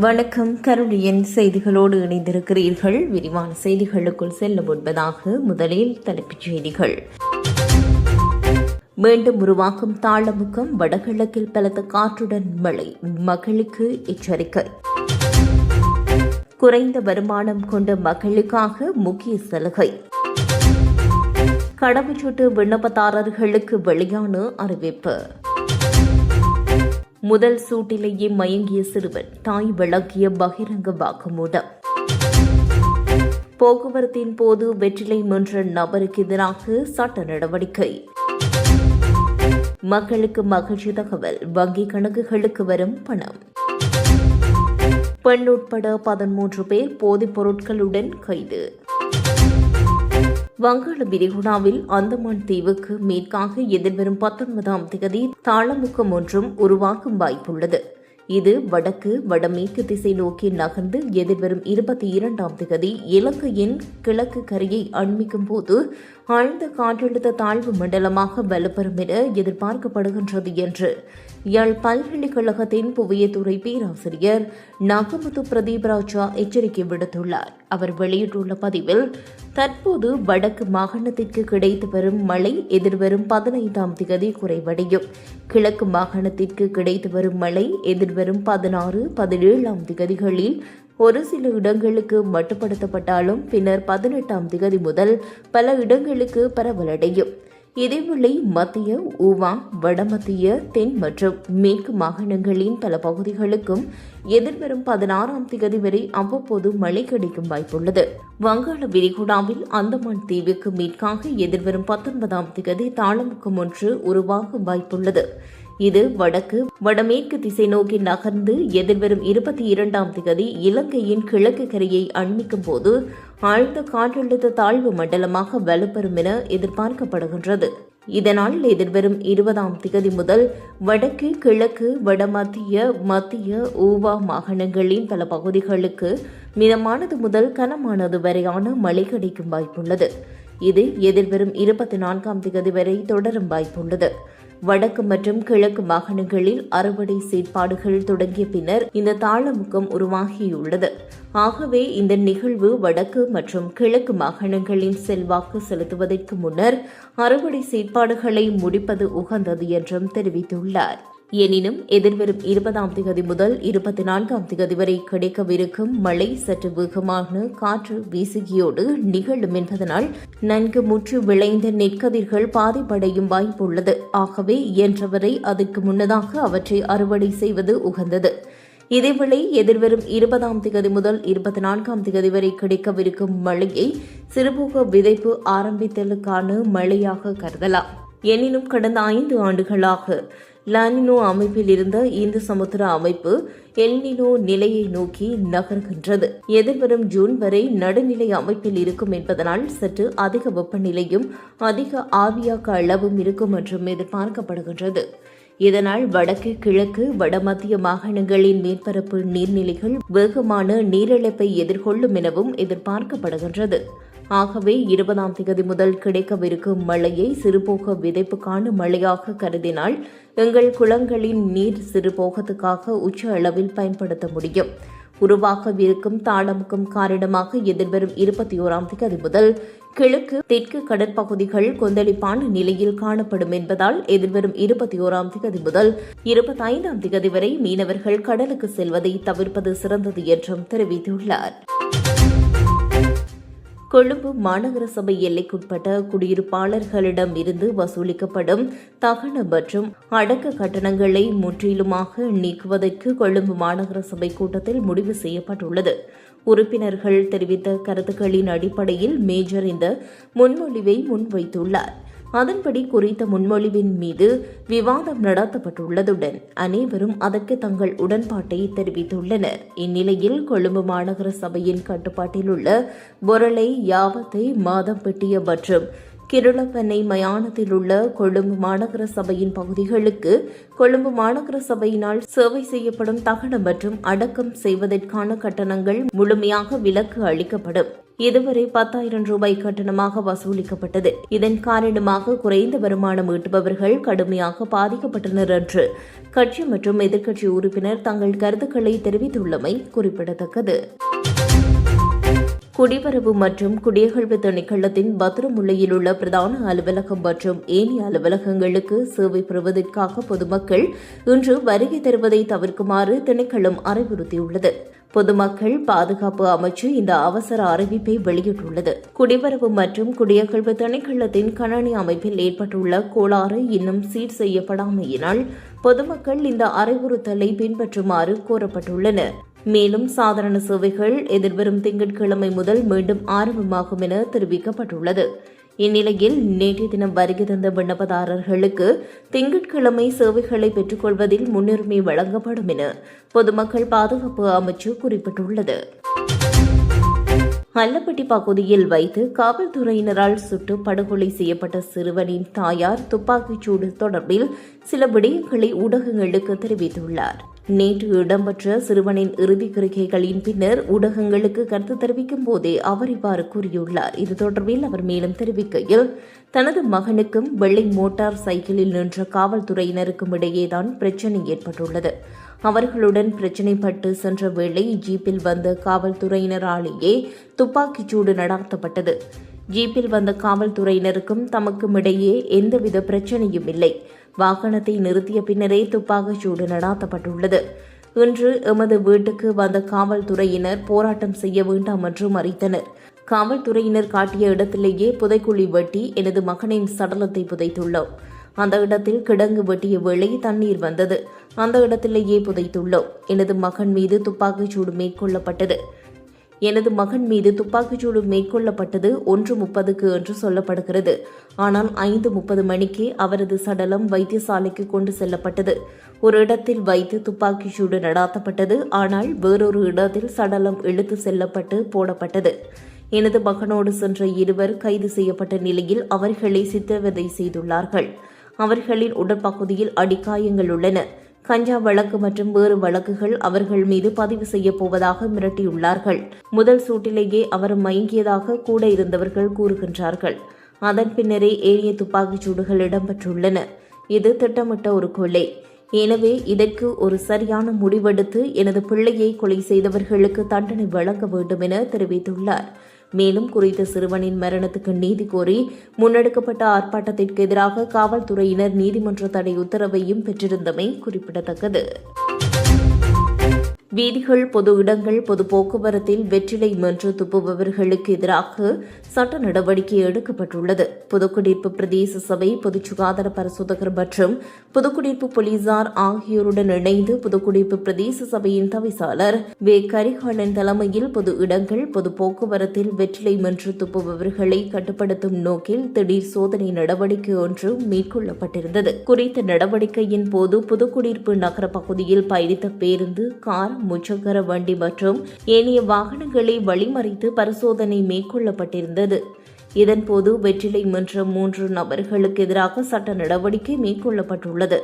வணக்கம். கருளியின் செய்திகளோடு இணைந்திருக்கிறீர்கள். விரிவான செய்திகளுக்குள் செல்ல முன்பதாக முதலில் தலைப்புச் செய்திகள். மீண்டும் உருவாக்கும் தாளமுக்கம் வடகிழக்கில் பலத்த காற்றுடன் மழை. மகளுக்கு எச்சரிக்கை. குறைந்த வருமானம் கொண்ட மகளுக்காக முக்கிய சலுகை. கடவுச்சீட்டு விண்ணப்பதாரர்களுக்கு வெளியான அறிவிப்பு. முதல் சூட்டிலேயே மயங்கிய சிறுவன் தாய் விளக்கிய பகிரங்க வாக்குமூலம் போக்குவரத்தின் போது வெற்றிலை மென்ற நபருக்கு எதிராக சட்ட நடவடிக்கை. மக்களுக்கு மகிழ்ச்சி தகவல் வங்கி கணக்குகளுக்கு வரும் பணம். பெண் உட்பட பதிமூன்று பேர் போதைப் பொருட்களுடன் கைது. வங்காள விரிகுடாவில் அந்தமான் தீவுக்கு மேற்காக எதிர்வரும் பத்தொன்பதாம் தேதி தாளமுக்கம் ஒன்றும் உருவாகும் வாய்ப்புள்ளது. இது வடக்கு வடமேற்கு திசை நோக்கி நகர்ந்து எதிர்வரும் இருபத்தி இரண்டாம் தேதி இலங்கையின் கிழக்கு கரையை அண்மிக்கும் போது ஆழ்ந்த காற்றழுத்த தாழ்வு மண்டலமாக வலுப்பெறும் என எதிர்பார்க்கப்படுகின்றது என்று யாழ் பல்கலைக்கழகத்தின் புவியத்துறை பேராசிரியர் நாகமுத்து பிரதீப் ராஜா எச்சரிக்கை விடுத்துள்ளார். அவர் வெளியிட்டுள்ள பதிவில் தற்போது வடக்கு மாகாணத்திற்கு கிடைத்து வரும் மழை எதிர்வரும் பதினைந்தாம் திகதி குறைவடையும். கிழக்கு மாகாணத்திற்கு கிடைத்து வரும் மழை எதிர்வரும் பதினாறு பதினேழாம் திகதிகளில் ஒரு சில இடங்களுக்கு மட்டுப்படுத்தப்பட்டாலும் பின்னர் பதினெட்டாம் திகதி முதல் பல இடங்களுக்கு பரவலடையும். இதேவேளை மத்திய உவா வடமத்திய தென் மற்றும் மேற்கு மாகாணங்களின் பல பகுதிகளுக்கும் எதிர்வரும் பதினாறாம் திகதி வரை அவ்வப்போது மழை கிடைக்கும் வாய்ப்புள்ளது. வங்காள விரிகுடாவில் அந்தமான் தீவுக்கு மீட்காக எதிர்வரும் பத்தொன்பதாம் திகதி தாளமுக்கம் ஒன்று உருவாகும் வாய்ப்புள்ளது. இது வடக்கு வடமேற்கு திசை நோக்கி நகர்ந்து எதிர்வரும் இருபத்தி இரண்டாம் திகதி இலங்கையின் கிழக்கு கரையை அண்மிக்கும் போது ஆழ்ந்த காற்றழுத்த தாழ்வு மண்டலமாக வலுப்பெறும் என எதிர்பார்க்கப்படுகின்றது. இதனால் எதிர்வரும் இருபதாம் திகதி முதல் வடக்கு கிழக்கு வடமத்திய மத்திய ஊவா மாகாணங்களின் பல பகுதிகளுக்கு மிதமானது முதல் கனமானது வரையான மழை கிடைக்கும் வாய்ப்புள்ளது. இது எதிர்வரும் இருபத்தி நான்காம் திகதி வரை தொடரும் வாய்ப்புள்ளது. வடக்கு மற்றும் கிழக்கு மாகாணங்களில் அறுவடை செயற்பாடுகள் தொடங்கிய பின்னர் இந்த தாளமுகம் உருவாகியுள்ளது. ஆகவே இந்த நிகழ்வு வடக்கு மற்றும் கிழக்கு மாகாணங்களின் செல்வாக்கு செலுத்துவதற்கு முன்னர் அறுவடை செயற்பாடுகளை முடிப்பது உகந்தது என்றும் தெரிவித்துள்ளார். எனினும் எதிர்வரும் இருபதாம் திகதி முதல் இருபத்தி நான்காம் திகதி வரை கிடைக்கவிருக்கும் மழை சற்று வேகமான காற்று வீசுகியோடு நிகழும் என்பதனால் நன்கு முற்று விளைந்த நெற்கதிர்கள் பாதிப்படையும் வாய்ப்புள்ளது. ஆகவே இயன்றவரை அதற்கு முன்னதாக அவற்றை அறுவடை செய்வது உகந்தது. இதேவேளை எதிர்வரும் இருபதாம் திகதி முதல் இருபத்தி நான்காம் திகதி வரை கிடைக்கவிருக்கும் மழையை சிறுபோக விதைப்பு ஆரம்பித்தலுக்கான மழையாக கருதலாம். எனினும் கடந்த ஐந்து ஆண்டுகளாக லானினோ அமைப்பில் இருந்த இந்து சமுத்திர அமைப்பு எல்னினோ நிலையை நோக்கி நகர்கின்றது. எதிர்வரும் ஜூன் வரை நடுநிலை அமைப்பில் இருக்கும் என்பதனால் சற்று அதிக வெப்பநிலையும் அதிக ஆவியாக்க அளவும் இருக்கும் என்றும் எதிர்பார்க்கப்படுகின்றது. இதனால் வடக்கு கிழக்கு வடமத்திய மாகாணங்களின் மேற்பரப்பு நீர்நிலைகள் வேகமான நீரிழப்பை எதிர்கொள்ளும் எனவும் எதிர்பார்க்கப்படுகின்றது. ஆகவே இருபதாம் திகதி முதல் கிடைக்கவிருக்கும் மழையை சிறுபோக விதைப்புக்கான மழையாக கருதினால் எங்கள் குளங்களின் நீர் சிறுபோகத்துக்காக உச்ச அளவில் பயன்படுத்த முடியும். உருவாகவிருக்கும் தாளமுக்கும் காரணமாக எதிர்வரும் இருபத்தி ஓராம் திகதி முதல் கிழக்கு தெற்கு கடற்பகுதிகள் கொந்தளிப்பான நிலையில் காணப்படும் என்பதால் எதிர்வரும் இருபத்தி ஓராம் திகதி முதல் இருபத்தி ஐந்தாம் திகதி வரை மீனவர்கள் கடலுக்கு செல்வதை தவிர்ப்பது சிறந்தது என்றும் தெரிவித்துள்ளார். கொழும்பு மாநகர சபை எல்லைக்குட்பட்ட குடியிருப்பாளர்களிடம் இருந்து வசூலிக்கப்படும் தகன மற்றும் அடக்க கட்டணங்களை முற்றிலுமாக நீக்குவதற்கு கொழும்பு மாநகர சபை கூட்டத்தில் முடிவு செய்யப்பட்டுள்ளது. உறுப்பினர்கள் தெரிவித்த கருத்துக்களின் அடிப்படையில் மேஜர் இந்த முன்மொழிவை முன்வைத்துள்ளார். அதன்படி குறித்த முன்மொழிவின் மீது விவாதம் நடத்தப்பட்டுள்ளதுடன் அனைவரும் அதற்கு தங்கள் உடன்பாட்டை தெரிவித்துள்ளனர். இந்நிலையில் கொழும்பு மாநகர சபையின் கட்டுப்பாட்டில் உள்ள பொருளை யாவத்தை மாதம் பெட்டிய மற்றும் கிருளப்பெண்ணை மயானத்தில் உள்ள கொழும்பு மாநகர சபையின் பகுதிகளுக்கு கொழும்பு மாநகர சபையினால் சேவை செய்யப்படும் தகனம் மற்றும் அடக்கம் செய்வதற்கான கட்டணங்கள் முழுமையாக விலக்கு அளிக்கப்படும். இதுவரை பத்தாயிரம் ரூபாய் கட்டணமாக வசூலிக்கப்பட்டது. இதன் காரணமாக குறைந்த வருமானம் ஈட்டுபவர்கள் கடுமையாக பாதிக்கப்பட்டனர் என்று கட்சி மற்றும் எதிர்க்கட்சி உறுப்பினர் தங்கள் கருத்துக்களை தெரிவித்துள்ளமை குறிப்பிடத்தக்கது. குடிவரவு மற்றும் குடியகழ்வு திணைக்களத்தின் பத்திரமுல்லையில் உள்ள பிரதான அலுவலகம் மற்றும் ஏனைய அலுவலகங்களுக்கு சேவை பெறுவதற்காக பொதுமக்கள் இன்று வருகை தருவதை தவிர்க்குமாறு திணைக்களம் அறிவுறுத்தியுள்ளது. பொதுமக்கள் பாதுகாப்பு அமைச்சு இந்த அவசர அறிவிப்பை வெளியிட்டுள்ளது. குடிவரவு மற்றும் குடியகழ்வு திணைக்களத்தின் கணனி அமைப்பில் ஏற்பட்டுள்ள கோளாறு இன்னும் சீர் செய்யப்படாமையினால் பொதுமக்கள் இந்த அறிவுறுத்தலை பின்பற்றுமாறு கோரப்பட்டுள்ளனர் மேலும் சாதாரண சேவைகள் எதிர்வரும் திங்கட்கிழமை முதல் மீண்டும் ஆரம்பமாகும் என தெரிவிக்கப்பட்டுள்ளது. இந்நிலையில் நேற்றைய தினம் வருகை தந்த விண்ணப்பதாரர்களுக்கு திங்கட்கிழமை சேவைகளை பெற்றுக்கொள்வதில் முன்னுரிமை வழங்கப்படும் என பொதுமக்கள் பாதுகாப்பு அமைச்சு குறிப்பிட்டுள்ளது. அல்லப்பட்டி பகுதியில் வைத்து காவல்துறையினரால் சுட்டு படுகொலை செய்யப்பட்ட சிறுவனின் தாயார் துப்பாக்கிச்சூடு தொடர்பில் சில விடயங்களை ஊடகங்களுக்கு தெரிவித்துள்ளார். நேற்று இடம்பெற்ற சிறுவனின் இறுதி கிரிகைகளின் பின்னர் ஊடகங்களுக்கு கருத்து தெரிவிக்கும் போதே அவர் இவ்வாறு கூறியுள்ளார். இது தொடர்பில் அவர் மேலும் தெரிவிக்கையில் தனது மகனுக்கும் வெள்ளை மோட்டார் சைக்கிளில் நின்ற காவல்துறையினருக்கும் இடையேதான் பிரச்சினை ஏற்பட்டுள்ளது. அவர்களுடன் பிரச்சினைப்பட்டு சென்ற வேளை ஜீப்பில் வந்த காவல்துறையினராலேயே துப்பாக்கிச்சூடு நடாத்தப்பட்டது. ஜீப்பில் வந்த காவல்துறையினருக்கும் தமக்கும் இடையே எந்தவித பிரச்சனையும் இல்லை. வாகனத்தை நிறுத்திய பின்னரே துப்பாக்கிச் சூடு நடாத்தப்பட்டுள்ளது. இன்று எமது வீட்டுக்கு வந்த காவல்துறையினர் போராட்டம் செய்ய வேண்டாம் என்றும் அறித்தனர். காவல்துறையினர் காட்டிய இடத்திலேயே புதைக்குழி வெட்டி எனது மகனின் சடலத்தை புதைத்துள்ளோம். அந்த இடத்தில் கிடங்கு வெட்டிய வேளை தண்ணீர் வந்தது. அந்த இடத்திலேயே புதைத்துள்ளோம். எனது மகன் மீது துப்பாக்கிச்சூடு மேற்கொள்ளப்பட்டது. எனது மகன் மீது துப்பாக்கிச்சூடு மேற்கொள்ளப்பட்டது ஒன்று முப்பதுக்கு என்று சொல்லப்படுகிறது. ஆனால் ஐந்து முப்பது மணிக்கு அவரது சடலம் வைத்தியசாலைக்கு கொண்டு செல்லப்பட்டது. ஒரு இடத்தில் வைத்து துப்பாக்கிச்சூடு நடாத்தப்பட்டது. ஆனால் வேறொரு இடத்தில் சடலம் இழுத்து செல்லப்பட்டு போடப்பட்டது. எனது மகனோடு சென்ற இருவர் கைது செய்யப்பட்ட நிலையில் அவர்களை சித்திரவதை செய்துள்ளார்கள். அவர்களின் உடற்பகுதியில் அடிக்காயங்கள் உள்ளன. கஞ்சா வழக்கு மற்றும் வேறு வழக்குகள் அவர்கள் மீது பதிவு செய்யப்போவதாக மிரட்டியுள்ளார்கள். முதல் சூட்டிலேயே அவர் மயங்கியதாக கூட இருந்தவர்கள் கூறுகின்றார்கள். அதன் பின்னரே ஏறிய துப்பாக்கிச் சூடுகள் இடம்பெற்றுள்ளன. இது திட்டமிட்ட ஒரு கொலை எனவே இதற்கு ஒரு சரியான முடிவெடுத்து எனது பிள்ளையை கொலை செய்தவர்களுக்கு தண்டனை வழங்க வேண்டும் என தெரிவித்துள்ளார். மேலும் குறித்த சிறுவனின் மரணத்துக்கு நீதி கோரி முன்னெடுக்கப்பட்ட ஆர்ப்பாட்டத்திற்கு எதிராக காவல்துறையினர் நீதிமன்ற தடை உத்தரவையும் பெற்றிருந்தமை குறிப்பிடத்தக்கது. வீதிகள் பொது இடங்கள் பொது போக்குவரத்தில் வெற்றிலை மென்று துப்புபவர்களுக்கு எதிராக சட்ட நடவடிக்கை எடுக்கப்பட்டுள்ளது. பொதுக்குடியிருப்பு பிரதேச சபை பொது சுகாதார பரிசோதகர் மற்றும் பொதுக்குடியிருப்பு போலீசார் ஆகியோருடன் இணைந்து பொதுக்குடியிருப்பு பிரதேச சபையின் தவிசாளர் வே. கரிகாலன் தலைமையில் பொது இடங்கள் பொது போக்குவரத்தில் வெற்றிலை மென்று துப்புபவர்களை கட்டுப்படுத்தும் நோக்கில் திடீர் சோதனை நடவடிக்கை ஒன்று மேற்கொள்ளப்பட்டிருந்தது. குறித்த நடவடிக்கையின் போது புதுக்குடியிருப்பு நகர பகுதியில் பயணித்த பேருந்து கார் முச்சக்கர வண்டி மற்றும் ஏனைய வாகனங்களை வழிமறித்து பரிசோதனை மேற்கொள்ளப்பட்டிருந்தது. இதன்போது வெற்றிலை மன்ற மூன்று நபர்களுக்கு எதிராக சட்ட நடவடிக்கை மேற்கொள்ளப்பட்டுள்ளது.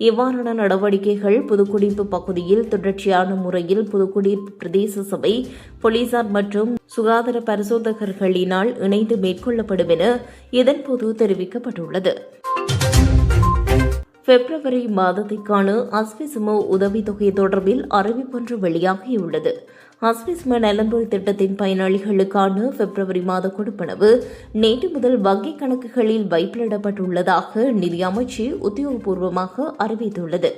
இவ்வாறான நடவடிக்கைகள் புதுக்குடிப்பு பகுதியில் தொடர்ச்சியான முறையில் புதுக்குடிப்பு பிரதேச சபை போலீசார் மற்றும் சுகாதார பரிசோதகர்களினால் இணைந்து மேற்கொள்ளப்படும் என இதன்போது தெரிவிக்கப்பட்டுள்ளது. பிப்ரவரி மாதத்திற்கான அஸ்விசுமோ உதவித்தொகை தொடர்பில் அறிவிப்பொன்று வெளியாகியுள்ளது. அஸ்விஸ்ம நலம்புரி திட்டத்தின் பயனாளிகளுக்கான பிப்ரவரி மாத கொடுப்பனவு நேற்று முதல் வங்கிக் கணக்குகளில் வைப்பிலிடப்பட்டுள்ளதாக நிதி அமைச்சு உத்தியோகபூர்வமாக அறிவித்துள்ளது.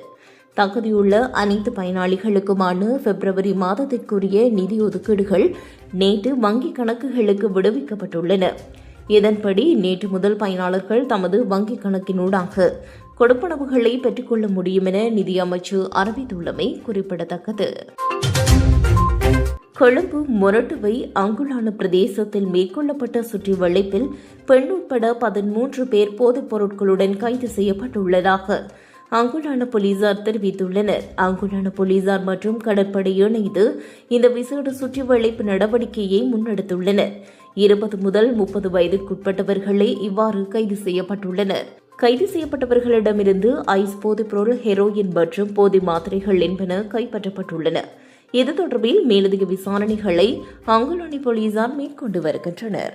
தகுதியுள்ள அனைத்து பயனாளிகளுக்குமான பிப்ரவரி மாதத்திற்குரிய நிதி ஒதுக்கீடுகள் நேற்று வங்கிக் கணக்குகளுக்கு விடுவிக்கப்பட்டுள்ளன. இதன்படி நேற்று முதல் பயனாளர்கள் தமது வங்கிக் கணக்கினூடாக கொடுப்பனவுகளை பெற்றுக்கொள்ள முடியும் என நிதியமைச்சு அறிவித்துள்ளமை குறிப்பிடத்தக்கது. கொழும்பு மொரட்டுவை அங்குலான பிரதேசத்தில் மேற்கொள்ளப்பட்ட சுற்றி வளைப்பில் பெண் உட்பட பதிமூன்று பேர் போதைப் பொருட்களுடன் கைது செய்யப்பட்டுள்ளதாக அங்குலான போலீசார் தெரிவித்துள்ளனர். அங்குலான போலீசார் மற்றும் கடற்படை இணைந்து இந்த விசேட சுற்றி வளைப்பு நடவடிக்கையை முன்னெடுத்துள்ளனர். இருபது முதல் முப்பது வயதுக்குட்பட்டவர்களே இவ்வாறு கைது செய்யப்பட்டுள்ளனர். கைது செய்யப்பட்டவர்களிடமிருந்து ஐஸ் போதைப் பொருள் ஹெரோயின் மற்றும் போதை மாத்திரைகள் என்பன கைப்பற்றப்பட்டுள்ளன. இது தொடர்பில் மேலதிக விசாரணைகளை அங்குலோனி போலீசார் மேற்கொண்டு வருகின்றனர்.